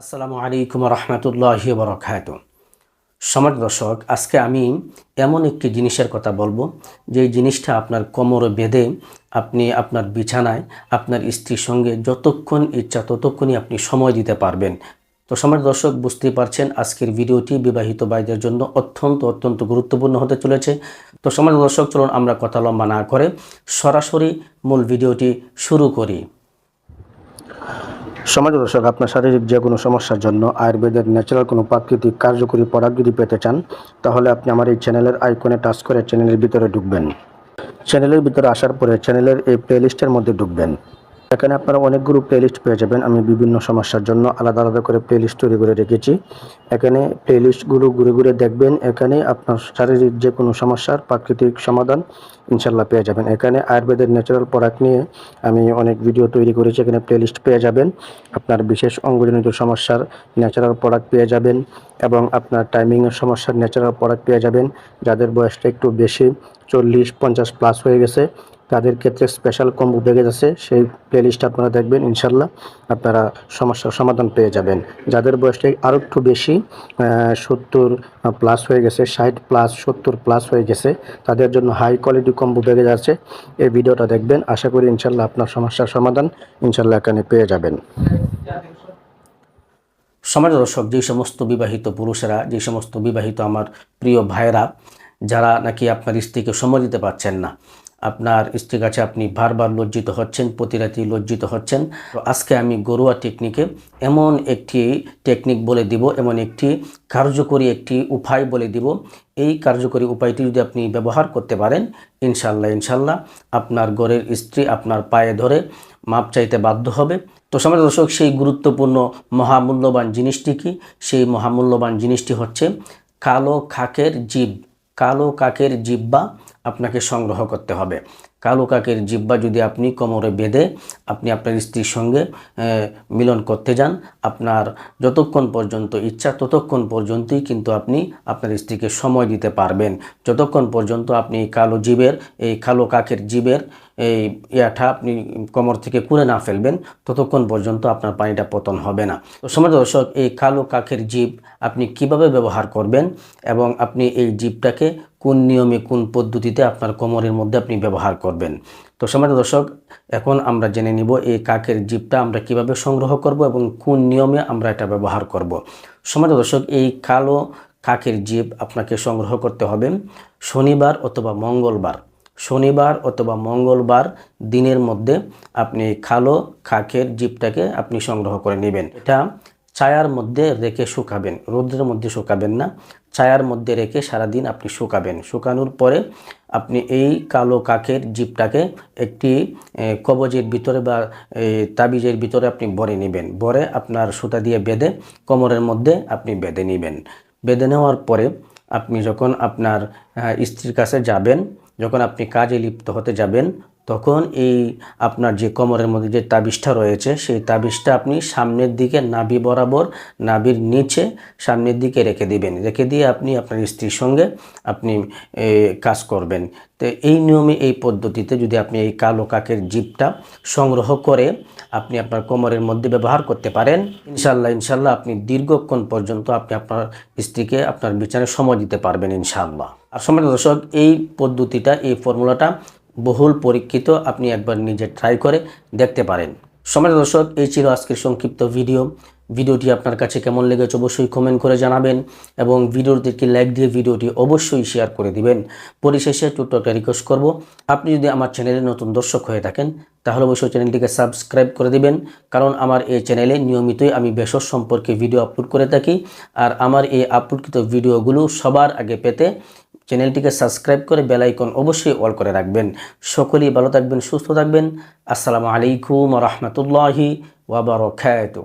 আসসালামু আলাইকুম রহমতুল্লাহ বরকাত সমাজ দর্শক, আজকে আমি এমন একটি জিনিসের কথা বলব, যে জিনিসটা আপনার কোমরে বেঁধে আপনি আপনার বিছানায় আপনার স্ত্রীর সঙ্গে যতক্ষণ ইচ্ছা ততক্ষণই আপনি সময় দিতে পারবেন। তো সমাজ দর্শক, বুঝতেই পারছেন আজকের ভিডিওটি বিবাহিত ভাইদের জন্য অত্যন্ত অত্যন্ত গুরুত্বপূর্ণ হতে চলেছে। তো সমাজ দর্শক, চলুন আমরা কথা লম্বা না করে সরাসরি মূল ভিডিওটি শুরু করি। সমাজ দর্শক, আপনার শারীরিক যে কোনো সমস্যার জন্য আয়ুর্বেদের ন্যাচারাল কোনো প্রাকৃতিক কার্যকরী পরাগ যদি পেতে চান, তাহলে আপনি আমার এই চ্যানেলের আইকনে টাচ করে চ্যানেলের ভিতরে ঢুকবেন। চ্যানেলের ভিতরে আসার পরে চ্যানেলের এই প্লেলিস্টের মধ্যে ঢুকবেন। এখানে আপনারা অনেকগুলো প্লেলিস্ট পেয়ে যাবেন। আমি বিভিন্ন সমস্যার জন্য আলাদা আলাদা করে প্লেলিস্ট তৈরি করে রেখেছি। এখানে প্লেলিস্টগুলো ঘুরে ঘুরে দেখবেন। এখানে আপনার শারীরিক যে কোনো সমস্যার প্রাকৃতিক সমাধান ইনশাল্লাহ পেয়ে যাবেন। এখানে আয়ুর্বেদের ন্যাচারাল প্রোডাক্ট নিয়ে আমি অনেক ভিডিও তৈরি করেছি। এখানে প্লেলিস্ট পেয়ে যাবেন। আপনার বিশেষ অঙ্গজনিত সমস্যার ন্যাচারাল প্রোডাক্ট পেয়ে যাবেন এবং আপনার টাইমিংয়ের সমস্যার ন্যাচারাল প্রোডাক্ট পেয়ে যাবেন। যাদের বয়সটা একটু বেশি, চল্লিশ, পঞ্চাশ প্লাস হয়ে গেছে তাদের ক্ষেত্রে স্পেশাল কম্বো প্যাকেজ আছে, সেই প্লেলিস্ট আপনারা দেখবেন ইনশাল্লাহ আপনারা সমস্যার সমাধান পেয়ে যাবেন। যাদের বয়সটা আরও একটু বেশি সত্তর প্লাস হয়ে গেছে, ষাট প্লাস সত্তর প্লাস হয়ে গেছে, তাদের জন্য হাই কোয়ালিটি কম্বো প্যাকেজ আছে। এই ভিডিওটা দেখবেন, আশা করি ইনশাল্লাহ আপনার সমস্যার সমাধান ইনশাল্লাহ এখানে পেয়ে যাবেন। সমাজ দর্শক, যে সমস্ত বিবাহিত পুরুষেরা, যে সমস্ত বিবাহিত আমার প্রিয় ভাইয়েরা, যারা নাকি আপনার স্ত্রীকে সময় দিতে পারছেন না আপনার স্ত্রীর কাছে আপনি বারবার লজ্জিত হচ্ছেন, প্রতি রাতেই লজ্জিত হচ্ছেন। আজকে আমি গরুয়া টেকনিকে এমন একটি টেকনিক বলে দিব, এমন একটি কার্যকরী একটি উপায় বলে দিব। এই কার্যকরী উপায়টি যদি আপনি ব্যবহার করতে পারেন ইনশাল্লাহ ইনশাল্লাহ আপনার ঘরের স্ত্রী আপনার পায়ে ধরে মাপ চাইতে বাধ্য হবে। তো সমাজ দর্শক, সেই গুরুত্বপূর্ণ মহামূল্যবান জিনিসটি কি? সেই মহামূল্যবান জিনিসটি হচ্ছে কালো খাকের জীব কালো কাকের জিব্বা আপনাকে সংগ্রহ করতে হবে। কালো কাকের জিব্বা যদি আপনি কোমরে বেঁধে আপনি আপনার স্ত্রীর সঙ্গে মিলন করতে যান, আপনার যতক্ষণ পর্যন্ত ইচ্ছা ততক্ষণ পর্যন্তই কিন্তু আপনি আপনার স্ত্রীকে সময় দিতে পারবেন। যতক্ষণ পর্যন্ত আপনি কালো জীবের, এই কালো কাকের জীবের, এই ইয়াটা আপনি কোমর থেকে কুড়ে না ফেলবেন, ততক্ষণ পর্যন্ত আপনার পানিটা পতন হবে না। তো সমাজ দর্শক, এই কালো কাকের জীব আপনি কীভাবে ব্যবহার করবেন এবং আপনি এই জীবটাকে কোন নিয়মে, কোন পদ্ধতিতে আপনার কোমরের মধ্যে আপনি ব্যবহার করবেন। তো সমাজ দর্শক, এখন আমরা জেনে নিব এই কাকের জীবটা আমরা কীভাবে সংগ্রহ করব এবং কোন নিয়মে আমরা এটা ব্যবহার করব। সমাজ দর্শক, এই কালো কাকের জীব আপনাকে সংগ্রহ করতে হবে শনিবার অথবা মঙ্গলবার। শনিবার অথবা মঙ্গলবার দিনের মধ্যে আপনি কালো খাকের জিপটাকে আপনি সংগ্রহ করে নেবেন। এটা ছায়ার মধ্যে রেখে শুকাবেন, রোদ্রের মধ্যে শুকাবেন না। ছায়ার মধ্যে রেখে সারাদিন আপনি শুকাবেন। শুকানোর পরে আপনি এই কালো কাকের জিপটাকে একটি কবজের ভিতরে বা তাবিজের ভিতরে আপনি ভরে নেবেন। ভরে আপনার সুতা দিয়ে বেঁধে কোমরের মধ্যে আপনি বেঁধে নেবেন। বেঁধে নেওয়ার পরে আপনি যখন আপনার স্ত্রীর কাছে যাবেন, যখন আপনি কাজে লিপ্ত হতে যাবেন তখন এই আপনার যে কোমরের মধ্যে যে তাবিজটা রয়েছে, সেই তাবিজটা আপনি সামনের দিকে নাভি বরাবর, নাভির নিচে সামনের দিকে রেখে দিবেন। রেখে দিয়ে আপনি আপনার স্ত্রীর সঙ্গে আপনি কাজ করবেন। তো এই নিয়মে, এই পদ্ধতিতে যদি আপনি এই কালো কাকের জিপটা সংগ্রহ করে আপনি আপনার কোমরের মধ্যে ব্যবহার করতে পারেন ইনশাল্লাহ ইনশাল্লাহ আপনি দীর্ঘক্ষণ পর্যন্ত আপনি আপনার স্ত্রীকে আপনার বিচারে সময় দিতে পারবেন ইনশাল্লাহ আর সময় দর্শক, এই পদ্ধতিটা, এই ফর্মুলাটা বহুল পরীক্ষিত আপনি একবার নিজে ট্রাই করে দেখতে পারেন। সমাজ দর্শক, এই ছিল আজকের সংক্ষিপ্ত ভিডিও ভিডিওটি আপনার কাছে কেমন লেগেছে অবশ্যই কমেন্ট করে জানাবেন এবং ভিডিওটিকে লাইক দিয়ে ভিডিওটি অবশ্যই শেয়ার করে দিবেন। পরিশেষে ছোট্ট রিকোয়েস্ট করব, আপনি যদি আমার চ্যানেলে নতুন দর্শক হয়ে থাকেন, তাহলে অবশ্যই চ্যানেলটিকে সাবস্ক্রাইব করে দিবেন। কারণ আমার এই চ্যানেলে নিয়মিতই আমি বেসর সম্পর্কে ভিডিও আপলোড করে থাকি। আর আমার এই আপলোডকৃত ভিডিওগুলো সবার আগে পেতে চ্যানেলটিকে সাবস্ক্রাইব করে বেল আইকন অবশ্যই অল করে রাখবেন। সকলেই ভালো থাকবেন, সুস্থ থাকবেন। আসসালামু আলাইকুম রহমতুল্লাহি ওয়াবারকাত